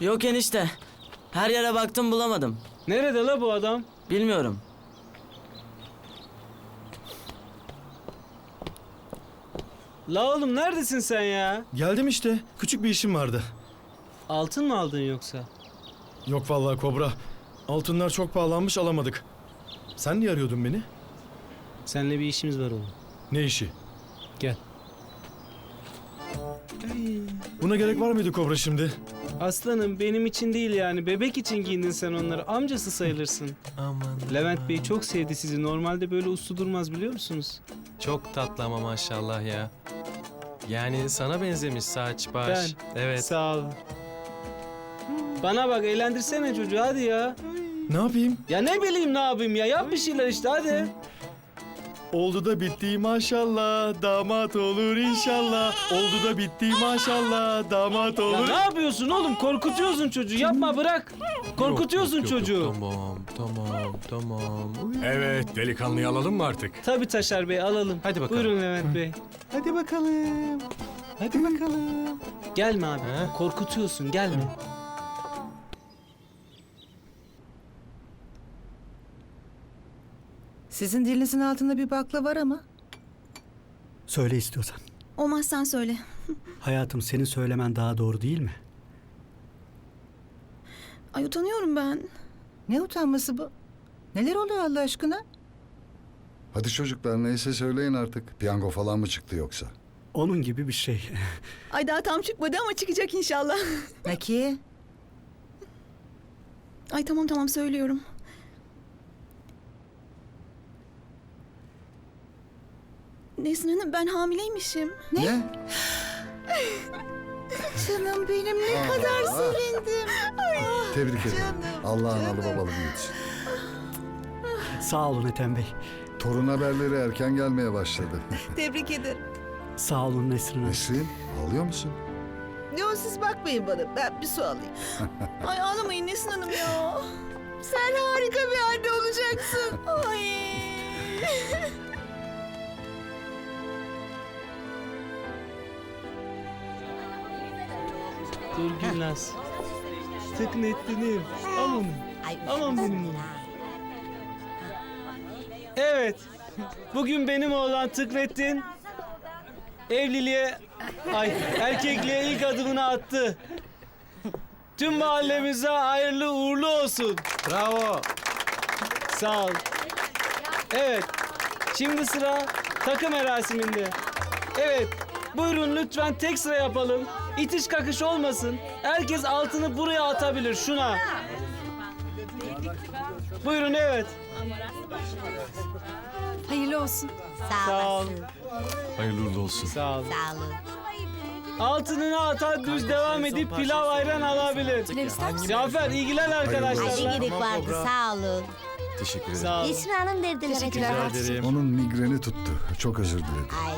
Yok enişte. Her yere baktım bulamadım. Nerede la bu adam? Bilmiyorum. La oğlum neredesin sen ya? Geldim işte. Küçük bir işim vardı. Altın mı aldın yoksa? Yok vallahi Kobra. Altınlar çok pahalanmış alamadık. Sen niye arıyordun beni? Seninle bir işimiz var oğlum. Ne işi? Gel. Buna gerek var mıydı Kobra şimdi? Aslanım benim için değil yani. Bebek için giyindin sen onları. Amcası sayılırsın. Aman. Levent Bey çok sevdi sizi. Normalde böyle uslu durmaz biliyor musunuz? Çok tatlı ama maşallah ya. Yani sana benzemiş saç baş. Ben. Evet. Sağ ol. Bana bak eğlendirsene çocuğu hadi ya. Ne yapayım? Ya ne bileyim ne yapayım ya. Yap bir şeyler işte hadi. Oldu da bitti maşallah. Damat olur inşallah. Oldu da bitti maşallah. Damat Ya olur. ne yapıyorsun oğlum? Korkutuyorsun çocuğu. Yapma bırak. Korkutuyorsun Yok, yok, yok, çocuğu. Tamam, tamam, tamam. Uy. Evet, delikanlıyı alalım mı artık? Tabii Taşar Bey alalım. Hadi bakalım. Buyurun Levent Bey. Hadi bakalım. Hadi bakalım. Gelme abi. He? Korkutuyorsun gelme. Sizin dilinizin altında bir bakla var ama. Söyle istiyorsan. Olmaz sen söyle. Hayatım senin söylemen daha doğru değil mi? Ay utanıyorum ben. Ne utanması bu? Neler oluyor Allah aşkına? Hadi çocuklar neyse söyleyin artık. Piyango falan mı çıktı yoksa? Onun gibi bir şey. Ay daha tam çıkmadı ama çıkacak inşallah. Nakiye, Ay tamam tamam söylüyorum. Nesrin Hanım ben hamileymişim. Ne? canım benim ne kadar sevindim. Tebrik ederim. Allah analı babalı büyütsün. Sağ olun Ethem Bey. Torun haberleri erken gelmeye başladı. Tebrik ederim. Sağ olun Nesrin Hanım. Nesrin, ağlıyor musun? Yo siz bakmayın bana ben bir su alayım. Ay ağlamayın Nesrin Hanım ya. Sen harika bir anne olacaksın. Ay. Dur Gülnaz. Tık netlenir. Al onu. Aman benim oğlum. Evet. Bugün benim oğlan Tıkrettin evliliğe ay erkekliğe ilk adımını attı. Tüm mahallemize hayırlı uğurlu olsun. Bravo. Sağ ol. Evet. Şimdi sıra takım merasiminde. Evet. Buyurun lütfen tek sıra yapalım. İtiş kakış olmasın. Herkes altını buraya atabilir şuna. Buyurun evet. Hayırlı olsun. Sağ ol. Hayırlı uğurlu olsun. Sağ ol. Altınını atan düz devam edip pilav ayran alabilir. Pilav ister misin? Cafer ilgilen arkadaşlarla. gerek vardı sağ olun. Teşekkür ederim. Sağ ol. Esra Hanım dediler Teşekkürler. acaba. Onun migreni tuttu. Çok özür dilerim. Ay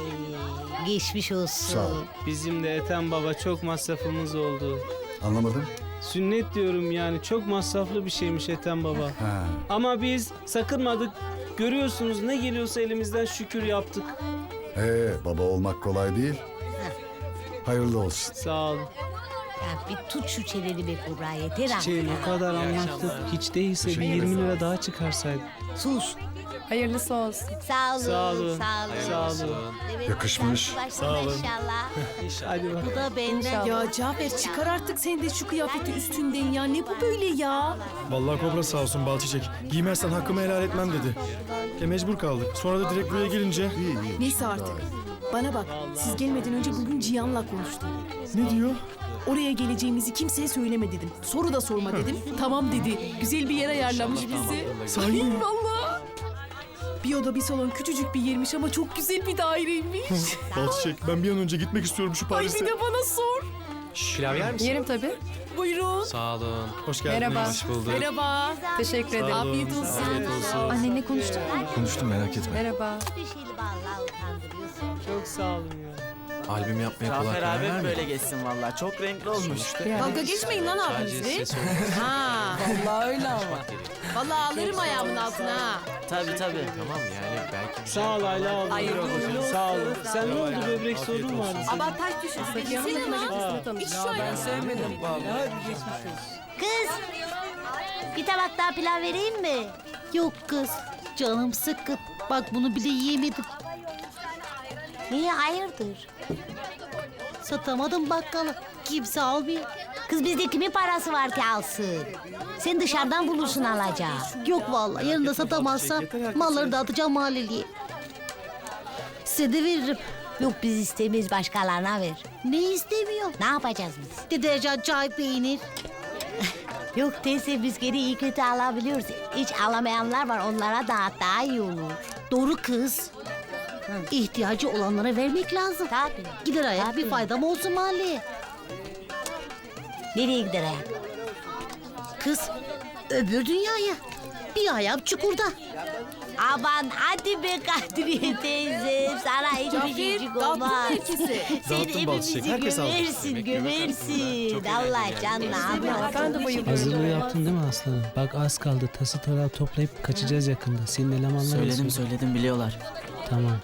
geçmiş olsun. Sağ ol. Bizim de Ethem Baba çok masrafımız oldu. Anlamadım. Sünnet diyorum yani çok masraflı bir şeymiş Ethem Baba. Ha. Ama biz sakınmadık. Görüyorsunuz ne geliyorsa elimizden şükür yaptık. Ee, baba olmak kolay değil. Hayırlı olsun. Sağ ol. Ya bir tut şu çeneni be Kubra yeter artık. Şey o kadar anlattık. Hiç değilse bir 20 lira daha çıkarsaydık. Sus. Hayırlısı olsun. Sağ olun. Sağ olun. Sağ olun. Sağ olun. Evet, Yakışmış. Sağ olun. inşallah. Hadi bak. Bu da benden. Ya Cafer çıkar artık sen de şu kıyafeti üstünden ya. Ne bu böyle ya? Vallahi Kobra sağ olsun bal çiçek. Giymezsen hakkımı helal etmem dedi. E mecbur kaldık. Sonra da direkt buraya gelince Neyse artık. Bana bak. Siz gelmeden önce bugün Cihan'la konuştum. ne diyor? Oraya geleceğimizi kimseye söyleme dedim. Soru da sorma dedim. tamam dedi. Güzel bir yer ayarlamış bizi. Sahi mi? Valla. Bir oda bir salon küçücük bir yermiş ama çok güzel bir daireymiş. Bal çiçek ben bir an önce gitmek istiyorum şu Ay Paris'e. bir de bana sor. Pilav yer misin? Yerim tabii. Buyurun. Sağ olun. Hoş geldiniz. Merhaba. Hoş bulduk. Merhaba. Teşekkür ederim. Afiyet olsun. Afiyet olsun. Annenle konuştun mu? Konuştum merak etme. Merhaba. Bir şeyle vallahi utandırıyorsun. Çok sağ olun ya. Albüm yapmaya kolay Cafer karar abi böyle geçsin vallahi. Çok renkli olmuş. Dalga geçmeyin lan Sadece abinizle. ses olmaz. Ha. Vallahi öyle ama. Vallahi alırım ayağımın altına ha. Tabii tabii. Tamam yani belki bir şey Sağ ol Ayla abla. Hayırlı uğurlu Sağ ol. Sen ne oldu böbrek sorun vardı? Avantaj düşürsün. Gitsene lan. Hiç ayağı. sevmedim vallahi. Hadi geçmiş olsun. Kız. Bir tabak daha pilav vereyim mi? Yok kız. Canım sıkkın. Bak bunu bile yiyemedim. Niye hayırdır? Satamadım bakkalı. Kimse almıyor. Kız bizde kimin parası var ki alsın? Sen dışarıdan bulursun alacağı. Yok vallahi yarın da satamazsam malları dağıtacağım mahalleliye. Size de veririm. Yok biz istemeyiz başkalarına ver. Ne istemiyor? Ne yapacağız biz? Deterjan, çay, peynir. Yok teyze biz geri iyi kötü alabiliyoruz. Hiç alamayanlar var onlara dağıt daha iyi olur. Doğru kız. İhtiyacı olanlara vermek lazım. Tabii. Gider ayak bir faydam olsun mahalleye. Nereye gider ayak? Kız öbür dünyaya. Bir ayağım çukurda. Aman hadi be Kadriye teyze. Sana hiçbir şeycik olmaz. Sen Dağıttım bal çiçek, hepimizi herkes aldı. gömersin, gömersin. Allah canına. Bayılıyorum. Hazırlığı yaptın değil mi aslanım? Bak az kaldı. Tası tarağı toplayıp kaçacağız yakında. Senin elemanlar Söyledim söyledim biliyorlar. Tamam.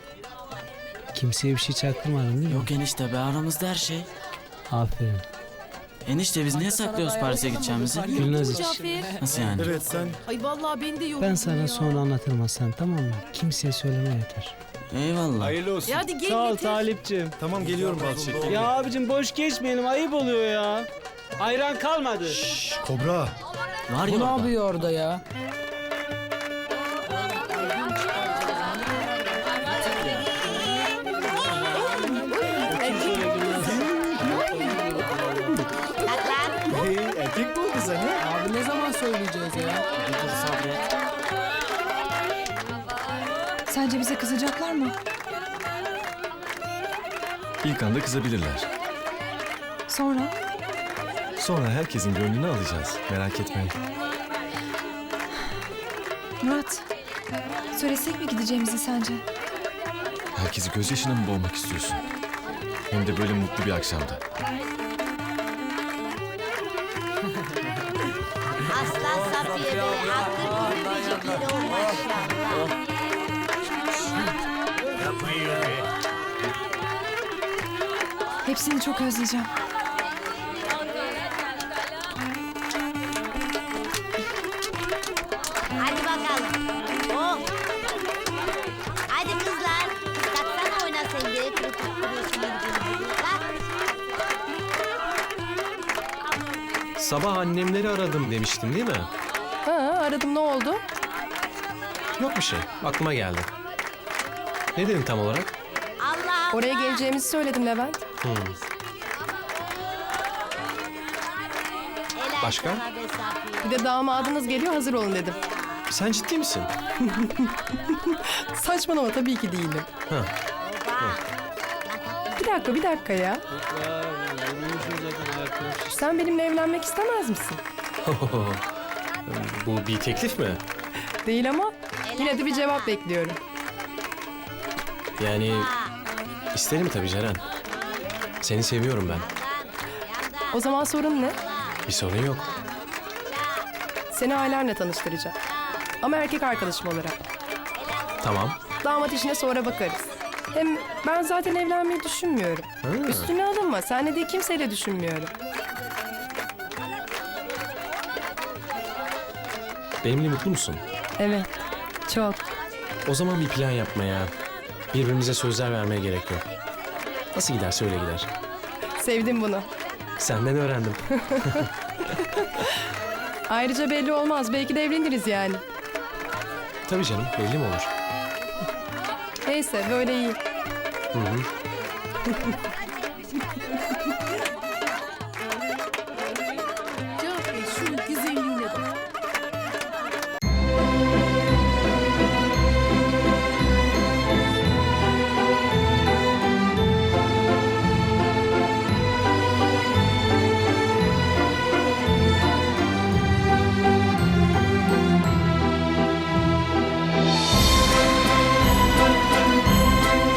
Kimseye bir şey çaktırmadın değil mi? Yok enişte be aramızda her şey. Aferin. Enişte biz niye saklıyoruz Paris'e gideceğimizi? Gülnaz iç. Cafer. Nasıl yani? Evet sen Ay vallahi beni de yok. Ben sana sonra anlatırım aslan tamam mı? Kimseye söyleme yeter. Eyvallah. hayırlı olsun. Ya hadi gel Sağ ol getir. Talip'cim. Tamam geliyorum bal çiçek. Ya abicim boş geçmeyelim ayıp oluyor ya. Ayran kalmadı. Kobra. Var ya orada. orada ya? Bize kızacaklar mı? İlk anda kızabilirler. Sonra? Sonra herkesin gönlünü alacağız. Merak etmeyin. Murat. Söylesek mi gideceğimizi sence? Herkesi gözyaşına mı boğmak istiyorsun? Hem de böyle mutlu bir akşamda. Aslan Safiye Bey, hakkın gülücükleri o maşallah. Hepsini çok özleyeceğim. Hadi bakalım. Oh. Hadi kızlar. Kalksana oyna sen de. Kırık kırıyorsun birbirinizi. Kalk. Sabah annemleri aradım demiştin değil mi? Ha aradım ne oldu? Yok bir şey. Aklıma geldi. Ne dedin tam olarak? Allah. Oraya geleceğimizi söyledim Levent. Hmm. Başka? Bir de damadınız geliyor hazır olun dedim. Sen ciddi misin? Saçmalama tabii ki değilim. Ha. Bir dakika bir dakika ya. Sen benimle evlenmek istemez misin? Bu bir teklif mi? Değil ama yine de bir cevap bekliyorum. Yani isterim tabii Ceren. Seni seviyorum ben. O zaman sorun ne? Bir sorun yok. Seni ailemle tanıştıracağım. Ama erkek arkadaşım olarak. Tamam. Damat işine sonra bakarız. Hem ben zaten evlenmeyi düşünmüyorum. Ha. Üstüne alınma. Senle değil kimseyle düşünmüyorum. Benimle mutlu musun? Evet. Çok. O zaman bir plan yapmaya, birbirimize sözler vermeye gerek yok. Nasıl giderse öyle gider. Sevdim bunu. Senden öğrendim. Ayrıca belli olmaz. Belki de evleniriz yani. Tabii canım, belli mi olur? Neyse böyle iyi. Hı hı.